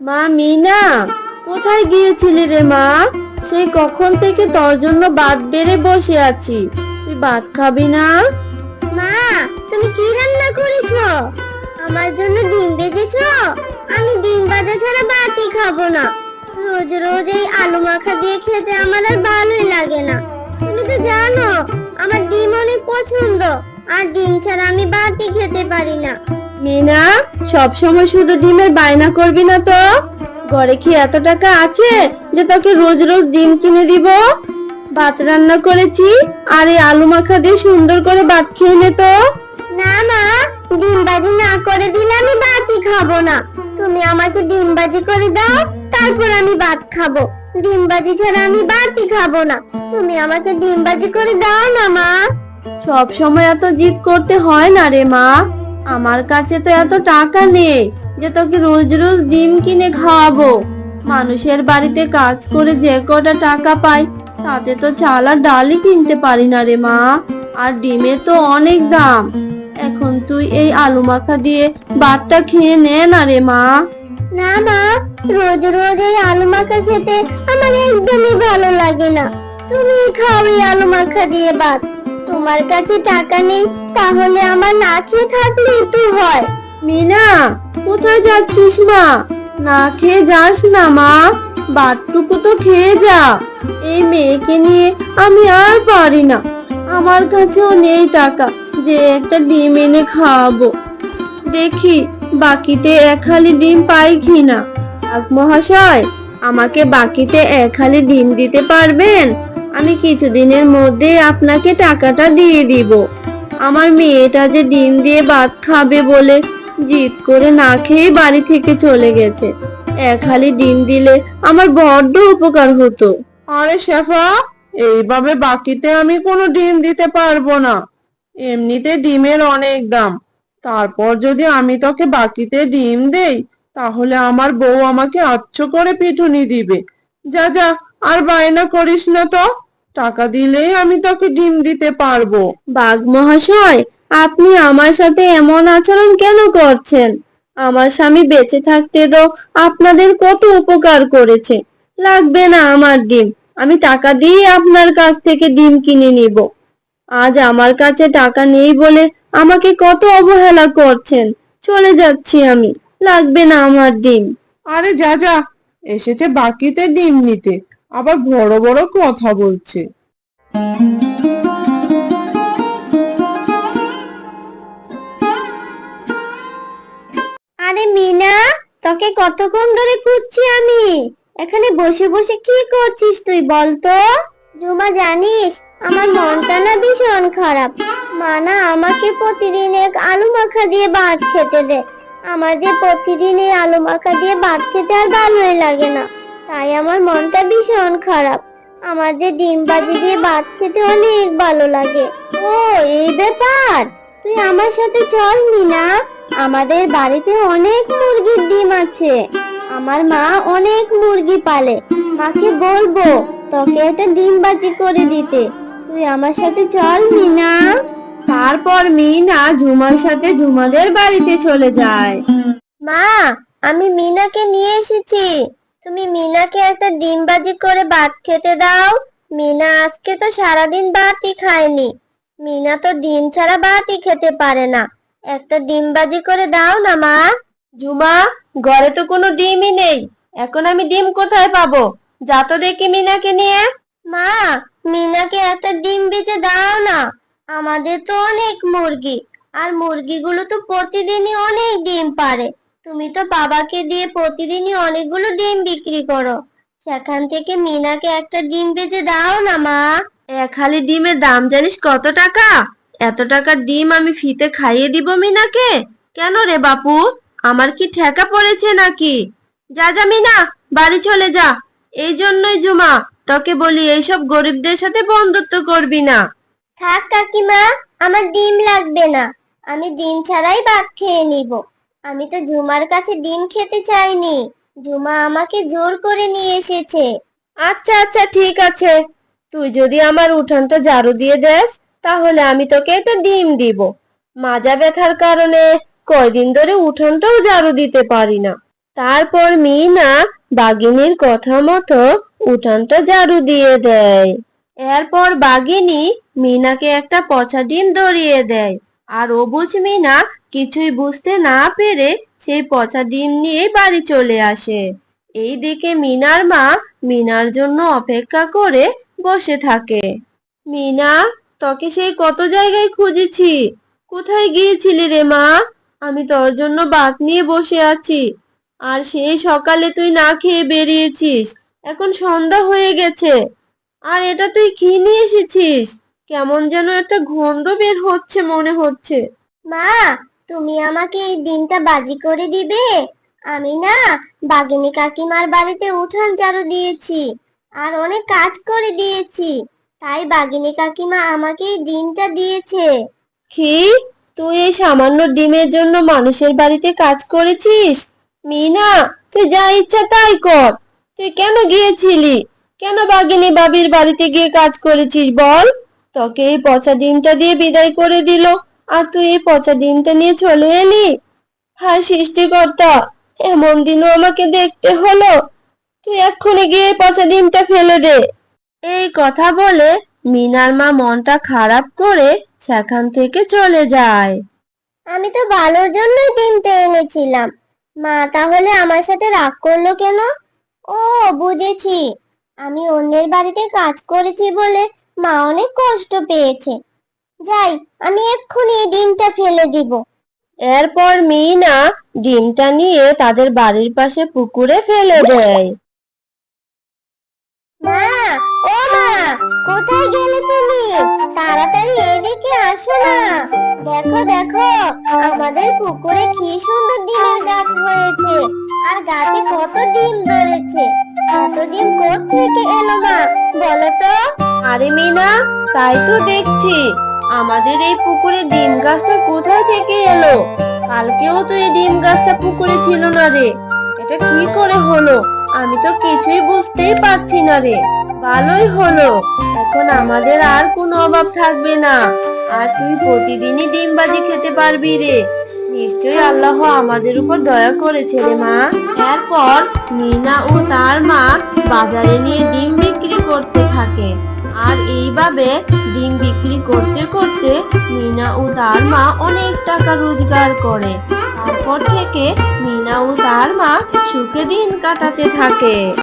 মা মিনা, কোথায় গিয়েছিলি রে মা? সেই কখন থেকে তোর জন্য ভাত বেড়ে বসে আছি। তুই ভাত খাবি না? মা, তুমি কি রান্না করেছ? আমার জন্য ডিম ভেজেছো আমি ডিম ভাজা ছাড়া ভাতই খাব না। রোজ রোজ এই আলু মাখা দিয়ে খেতে আমার আর ভালোই লাগে না। তুমি তো জানো, আমার ডিম অনেক পছন্দ। আর ডিম ছাড়া আমি ভাতই খেতে পারি না। মিনা সব সময় শুধু ডিমের বায়না করবি না তো। ঘরে কি এত টাকা আছে যে তোকে রোজ রোজ ডিম কিনে দিব? ভাত রান্না করেছি আর এই আলু মাখা দিয়ে সুন্দর করে ভাত খেয়ে নে তো। না মা ডিম ভাজি না করে দিলে আমি ভাতই খাব না। তুমি আমাকে ডিম ভাজি করে দাও তারপর আমি ভাত খাব। ডিম ভাজি ছাড়া আমি ভাতই খাব না। তুমি আমাকে ডিম ভাজি করে দাও না মা। সব সময় এত জিদ করতে হয় না রে মা। আমার কাছে তো এত টাকা নেই যে তোকে রোজ রোজ ডিম কিনে খাওয়াবো। মানুষের বাড়িতে কাজ করে যে কটা টাকা পাই, তাতে তো চাল আর ডালই কিনতে পারি না রে মা। আর ডিমের তো অনেক দাম। এখন তুই এই আলু মাখা দিয়ে ভাতটা খেয়ে নে না রে মা। না মা, রোজ রোজ এই আলু মাখা খেতে আমার একদমই ভালো লাগে না। তুমি খাও এই আলু মাখা দিয়ে ভাত। তোমার কাছে টাকা নেই, তাহলে আমার না খেয়ে থাকলেই তো হয়। মিনা, কোথায় যাচ্ছিস মা? না খেয়ে যাস না মা বাটটুকু তো খেয়ে যা। এই মেয়েকে নিয়ে আমি আর পারি না। আমার কাছেও নেই টাকা, যে একটা ডিম এনে খাওয়াবো। দেখি, বাকিতে এক হালি ডিম পাই কি না? আগ মহাশয়, আমাকে বাকিতে এক হালি ডিম দিতে পারবেন? আমি কিছুদিনের মধ্যে আপনাকে টাকাটা দিয়ে দিব। আমার মেয়েটা যে ডিম দিয়ে ভাত খাবে বলে জিদ করে না খেয়ে বাড়ি থেকে চলে গেছে। এক হালি ডিম দিলে আমার বড্ড উপকার হতো। আরে শেফা, এইভাবে বাকিতে আমি কোনো ডিম দিতে পারব না। এমনিতে ডিমের অনেক দাম। তারপর যদি আমি তোকে বাকিতে ডিম দেই, তাহলে আমার বউ আমাকে আচ্ছ করে পিটুনি দিবে। যা যা, আর বায়না করিস না তো। টাকা দিলেই আমি তোকে ডিম দিতে পারব। বাঘ মহাশয় আপনি আমার সাথে এমন আচরণ কেন করছেন? আমার স্বামী বেঁচে থাকতে তো আপনাদের কত উপকার করেছে। লাগবে না আমার ডিম আমি টাকা দিয়ে আপনার কাছ থেকে ডিম কিনে নিব। আজ আমার কাছে টাকা নেই বলে আমাকে কত অবহেলা করছেন। চলে যাচ্ছি আমি লাগবে না আমার ডিম। আরে যা যা এসেছে বাকিতে ডিম নিতে। আবার বড় বড় কথা বলছে। আরে মিনা, তোকে কতক্ষণ ধরে খুঁজছি আমি? এখানে বসে বসে কি করছিস তুই বল তো? জুমা, জানিস, আমার মনটা না ভীষণ খারাপ। মা না আমাকে প্রতিদিন এক আলু মাখা দিয়ে ভাত খেতে দে আমার যে প্রতিদিন এই আলু মাখা দিয়ে ভাত খেতে আর ভালোই লাগে না। তাই আমার মনটা ভীষণ খারাপ। আমার যে ডিম বাজি দিয়ে ভাত খেতে অনেক ভালো লাগে। ও এই ব্যাপার? তুই আমার সাথে চল মিনা। আমাদের বাড়িতে অনেক মুরগির ডিম আছে। আমার মা অনেক মুরগি পালে। মাকে বলব তোকে একটা ডিম বাজি করে দিতে। তুই আমার সাথে চল মিনা। তারপর মিনা ঝুমার সাথে ঝুমাদের বাড়িতে চলে যায়। মা আমি মিনাকে নিয়ে এসেছি। তুমি মিনাকে একটা ডিম বাজি করে ভাত খেতে দাও। মিনা আজকে তো সারাদিন ভাতই খায়নি। মিনা তো ডিম ছাড়া ভাতই খেতে পারে না। একটা ডিম বাজি করে দাও না, মা। জুমা, ঘরে তো কোনো ডিমই নেই। এখন আমি ডিম কোথায় পাবো? যা তো দেখি মিনাকে নিয়ে। মা, মিনাকে একটা ডিম বেচে দাও না। আমাদের তো অনেক মুরগি। আর মুরগিগুলো তো প্রতিদিনই অনেক ডিম পারে। তুমি তো বাবাকে দিয়ে প্রতিদিনই অনেকগুলো ডিম বিক্রি করো। সেখান থেকে মিনাকে একটা ডিম বেজে দাও না মা। এক হালি ডিমের দাম জানিস কত টাকা? এত টাকার ডিম আমি ফিতে খাইয়ে দিব মিনাকে? কেন রে বাপু? আমার কি ঠেকা পড়েছে নাকি? যা যা মিনা বাড়ি চলে যা। এই জন্যই জুমা তোকে বলি এইসব গরিবদের সাথে বন্ধুত্ব করবি না। থাক কাকিমা আমার ডিম লাগবে না। আমি ডিম ছাড়াই ভাত খেয়ে নিব। আমি তো ঝুমার কাছে ডিম খেতে চাইনি। ঝুমা আমাকে জোর করে নিয়ে এসেছে। আচ্ছা আচ্ছা ঠিক আছে। তুই যদি আমার উঠানটা ঝাড়ু দিয়ে দেস, তাহলে আমি তোকে একটা ডিম দিব। মাজা ব্যথার কারণে কয়দিন ধরে উঠানটাও ঝাড়ু দিতে পারি না। তারপর মিনা বাঘিনীর কথা মতো উঠানটা ঝাড়ু দিয়ে দেয়। এরপর বাগিনী মিনাকে একটা পচা ডিম ধরিয়ে দেয়। আর অবুজ মিনা কিছুই বুঝতে না পেরে সেই পচা ডিম নিয়ে বাড়ি চলে আসে। এই দিকে মিনার মা মিনার জন্য অপেক্ষা করে বসে থাকে। মিনা, তোকে সেই কত জায়গায় খুঁজেছি? কোথায় গিয়েছিলি রে মা? আমি তোর জন্য ভাত নিয়ে বসে আছি। আর সেই সকালে তুই না খেয়ে বেরিয়েছিস। এখন সন্ধ্যা হয়ে গেছে। আর এটা তুই কি নিয়ে এসেছিস? কেমন যেন একটা গন্ধ বের হচ্ছে মনে হচ্ছে। মা তুমি আমাকে এই ডিমটা বাজি করে দিবে? আমি না বাগিনী কাকিমার বাড়িতে উঠান ঝাড়ু দিয়েছি আর অনেক কাজ করে দিয়েছি। তাই বাগিনী কাকিমা আমাকে এই ডিমটা দিয়েছে। কি? তুই এই সামান্য ডিমের জন্য মানুষের বাড়িতে কাজ করেছিস? মিনা, তুই যা ইচ্ছা তাই কর। তুই কেন গিয়েছিলি? কেন বাগিনী বাবির বাড়িতে গিয়ে কাজ করেছিস বল? তোকে এই পচা ডিমটা দিয়ে বিদায় করে দিল। আর তুই এই পচা ডিমটা নিয়ে চলে এলি? হায় সৃষ্টিকর্তা, এমন দিনও আমাকে দেখতে হলো। তুই এক্ষুনি গিয়ে পচা ডিমটা ফেলে দে। এই কথা বলে মিনার মা মনটা খারাপ করে সেখান থেকে চলে যায়। আমি তো ভালোর জন্যই ডিমটা এনেছিলাম। মা তাহলে আমার সাথে রাগ করল কেন? ও, বুঝেছি। আমি অন্যের বাড়িতে কাজ করেছি বলে মা অনেক কষ্ট পেয়েছে। যাই আমি এক্ষুনি ডিমটা ফেলে দিব। এরপর মিনা ডিমটা নিয়ে তাদের বাড়ির পাশে পুকুরে ফেলে দেয়। মা ও মা কোথায় গেলে তুমি? তাড়াতাড়ি এদিকে আসো না। দেখো দেখো আমাদের পুকুরে কি সুন্দর ডিমের গাছ হয়েছে আর গাছে কত ডিম ধরেছে। এত ডিম থেকে এলো মা বলো তো? আরে মিনা তাই তো দেখছি। আমাদের এই পুকুরে ডিম গাছটা কোথায় থেকে এলো? কালকেও তো এই ডিম গাছটা পুকুরে ছিল না রে। এটা কি করে হলো? আমি তো কিছুই বুঝতেই পারছি না রে। ভালোই হলো। এখন আমাদের আর কোনো অভাব থাকবে না। আর তুই প্রতিদিনই ডিম বাজি খেতে পারবি রে। নিশ্চয়ই আল্লাহ আমাদের উপর দয়া করেছে রে মা। তারপর মিনা ও তার মা বাজারে নিয়ে ডিম বিক্রি করতে থাকে। আর এইভাবে ডিম বিক্রি করতে করতে মিনা ও তার মা অনেক টাকা রোজগার করে। তারপর থেকে মিনা ও তার মা সুখে দিন কাটাতে থাকে।